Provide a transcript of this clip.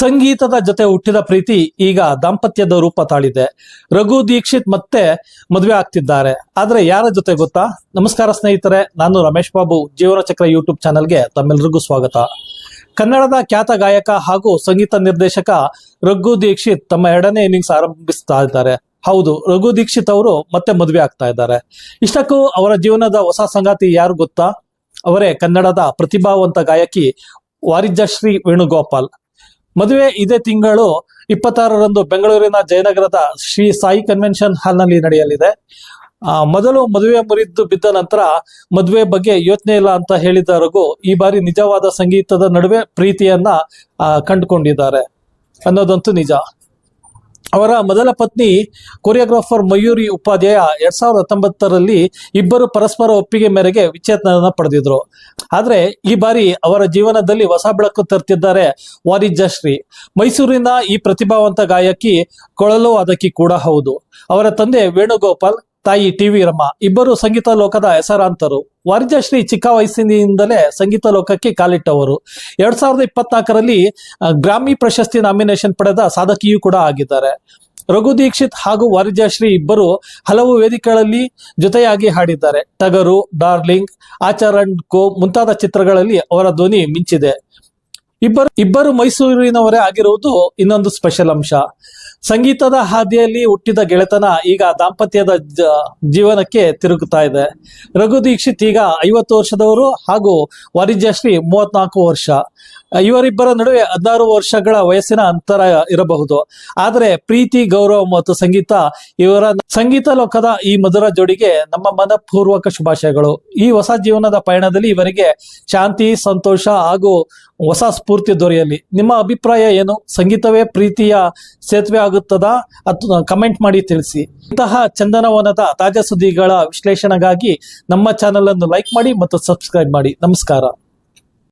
ಸಂಗೀತದ ಜೊತೆ ಹುಟ್ಟಿದ ಪ್ರೀತಿ ಈಗ ದಾಂಪತ್ಯದ ರೂಪ ತಾಳಿದೆ. ರಘು, ದೀಕ್ಷಿತ್ ಮತ್ತೆ ಮದುವೆ ಆಗ್ತಿದ್ದಾರೆ. ಆದ್ರೆ ಯಾರ ಜೊತೆ ಗೊತ್ತಾ? ನಮಸ್ಕಾರ ಸ್ನೇಹಿತರೆ, ನಾನು ರಮೇಶ್ ಬಾಬು. ಜೀವನ ಚಕ್ರ ಯೂಟ್ಯೂಬ್ ಚಾನೆಲ್ಗೆ ತಮ್ಮೆಲ್ಲರಿಗೂ ಸ್ವಾಗತ. ಕನ್ನಡದ ಖ್ಯಾತ ಗಾಯಕ ಹಾಗೂ ಸಂಗೀತ ನಿರ್ದೇಶಕ ರಘು, ದೀಕ್ಷಿತ್ ತಮ್ಮ ಎರಡನೇ ಇನ್ನಿಂಗ್ಸ್ ಆರಂಭಿಸ್ತಾ ಇದ್ದಾರೆ. ಹೌದು, ರಘು, ದೀಕ್ಷಿತ್ ಅವರು ಮತ್ತೆ ಮದುವೆ ಆಗ್ತಾ ಇದ್ದಾರೆ. ಇಷ್ಟಕ್ಕೂ ಅವರ ಜೀವನದ ಹೊಸ ಸಂಗಾತಿ ಯಾರು ಗೊತ್ತಾ? ಅವರೇ ಕನ್ನಡದ ಪ್ರತಿಭಾವಂತ ಗಾಯಕಿ ವಾರಿಜಶ್ರೀ ವೇಣುಗೋಪಾಲ್. ಮದುವೆ ಇದೇ ತಿಂಗಳು ಇಪ್ಪತ್ತಾರರಂದು ಬೆಂಗಳೂರಿನ ಜಯನಗರದ ಶ್ರೀ ಸಾಯಿ ಕನ್ವೆನ್ಷನ್ ಹಾಲ್ನಲ್ಲಿ ನಡೆಯಲಿದೆ. ಮೊದಲು ಮದುವೆ ಮುರಿದು ಬಿದ್ದ ನಂತರ ಮದುವೆ ಬಗ್ಗೆ ಯೋಚನೆ ಇಲ್ಲ ಅಂತ ಹೇಳಿದ ಈ ಬಾರಿ ನಿಜವಾದ ಸಂಗೀತದ ನಡುವೆ ಪ್ರೀತಿಯನ್ನ ಕಂಡುಕೊಂಡಿದ್ದಾರೆ. ಅನ್ನೋದಂತೂ ನಿಜ. ಅವರ ಮೊದಲ ಪತ್ನಿ, ಕೊರಿಯೋಗ್ರಾಫರ್ ಮಯೂರಿ ಉಪಾಧ್ಯಾಯ ಎರಡ್ ಸಾವಿರದ ಹತ್ತೊಂಬತ್ತರಲ್ಲಿ ಇಬ್ಬರು ಪರಸ್ಪರ ಒಪ್ಪಿಗೆ ಮೇರೆಗೆ ವಿಚ್ಛೇದನ ಪಡೆದಿದ್ರು. ಆದ್ರೆ ಈ ಬಾರಿ ಅವರ ಜೀವನದಲ್ಲಿ ಹೊಸ ಬೆಳಕು ತರ್ತಿದ್ದಾರೆ ವಾರಿಜಶ್ರೀ ಮೈಸೂರಿನ ಈ ಪ್ರತಿಭಾವಂತ ಗಾಯಕಿ ಕೊಳಲು ಅದಕ್ಕೆ ಕೂಡ ಹೌದು. ಅವರ ತಂದೆ ವೇಣುಗೋಪಾಲ್ ತಾಯಿ ಟಿ ವಿ ರಮ್ಮ ಇಬ್ಬರು ಸಂಗೀತ ಲೋಕದ ಹೆಸರಾಂತರು. ವರ್ಜಶ್ರೀ ಚಿಕ್ಕ ವಯಸ್ಸಿನಿಂದಲೇ ಸಂಗೀತ ಲೋಕಕ್ಕೆ ಕಾಲಿಟ್ಟವರು. ಎರಡ್ ಸಾವಿರದ ಇಪ್ಪತ್ನಾಲ್ಕರಲ್ಲಿ ಗ್ರಾಮಿ ಪ್ರಶಸ್ತಿ ನಾಮಿನೇಷನ್ ಪಡೆದ ಸಾಧಕಿಯೂ ಕೂಡ ಆಗಿದ್ದಾರೆ. ರಘು ದೀಕ್ಷಿತ್ ಹಾಗೂ ವರ್ಜಶ್ರೀ ಇಬ್ಬರು ಹಲವು ವೇದಿಕೆಗಳಲ್ಲಿ ಜೊತೆಯಾಗಿ ಹಾಡಿದ್ದಾರೆ. ಟಗರು, ಡಾರ್ಲಿಂಗ್, ಆಚರಣ್ ಕೋ ಮುಂತಾದ ಚಿತ್ರಗಳಲ್ಲಿ ಅವರ ಧ್ವನಿ ಮಿಂಚಿದೆ. ಇಬ್ಬರು ಇಬ್ಬರು ಮೈಸೂರಿನವರೇ ಆಗಿರುವುದು ಇನ್ನೊಂದು ಸ್ಪೆಷಲ್ ಅಂಶ. ಸಂಗೀತದ ಹಾದಿಯಲ್ಲಿ ಹುಟ್ಟಿದ ಗೆಳೆತನ ಈಗ ದಾಂಪತ್ಯದ ಜೀವನಕ್ಕೆ ತಿರುಗುತ್ತಾ ಇದೆ. ರಘು ದೀಕ್ಷಿತ್ ಈಗ ಐವತ್ತು ವರ್ಷದವರು ಹಾಗೂ ವಾರಿಜ್ಯಶ್ರೀ ಮೂವತ್ನಾಲ್ಕು ವರ್ಷ. ಇವರಿಬ್ಬರ ನಡುವೆ ಹದಿನಾರು ವರ್ಷಗಳ ವಯಸ್ಸಿನ ಅಂತರ ಇರಬಹುದು. ಆದರೆ ಪ್ರೀತಿ, ಗೌರವ ಮತ್ತು ಸಂಗೀತ ಇವರ ಸಂಗೀತ ಲೋಕದ ಈ ಮಧುರ ಜೋಡಿಗೆ ನಮ್ಮ ಮನಪೂರ್ವಕ ಶುಭಾಶಯಗಳು. ಈ ಹೊಸ ಜೀವನದ ಪಯಣದಲ್ಲಿ ಇವರಿಗೆ ಶಾಂತಿ, ಸಂತೋಷ ಹಾಗೂ ಹೊಸ ಸ್ಫೂರ್ತಿ ದೊರೆಯಲಿ. ನಿಮ್ಮ ಅಭಿಪ್ರಾಯ ಏನು? ಸಂಗೀತವೇ ಪ್ರೀತಿಯ ಸೇತುವೆ ಆಗುತ್ತದಾ? ಅದು ಕಮೆಂಟ್ ಮಾಡಿ ತಿಳಿಸಿ. ಇಂತಹ ಚಂದನವನದ ತಾಜಾ ಸುದ್ದಿಗಳ ವಿಶ್ಲೇಷಣೆಗಾಗಿ ನಮ್ಮ ಚಾನೆಲ್ ಅನ್ನು ಲೈಕ್ ಮಾಡಿ ಮತ್ತು ಸಬ್ಸ್ಕ್ರೈಬ್ ಮಾಡಿ. ನಮಸ್ಕಾರ.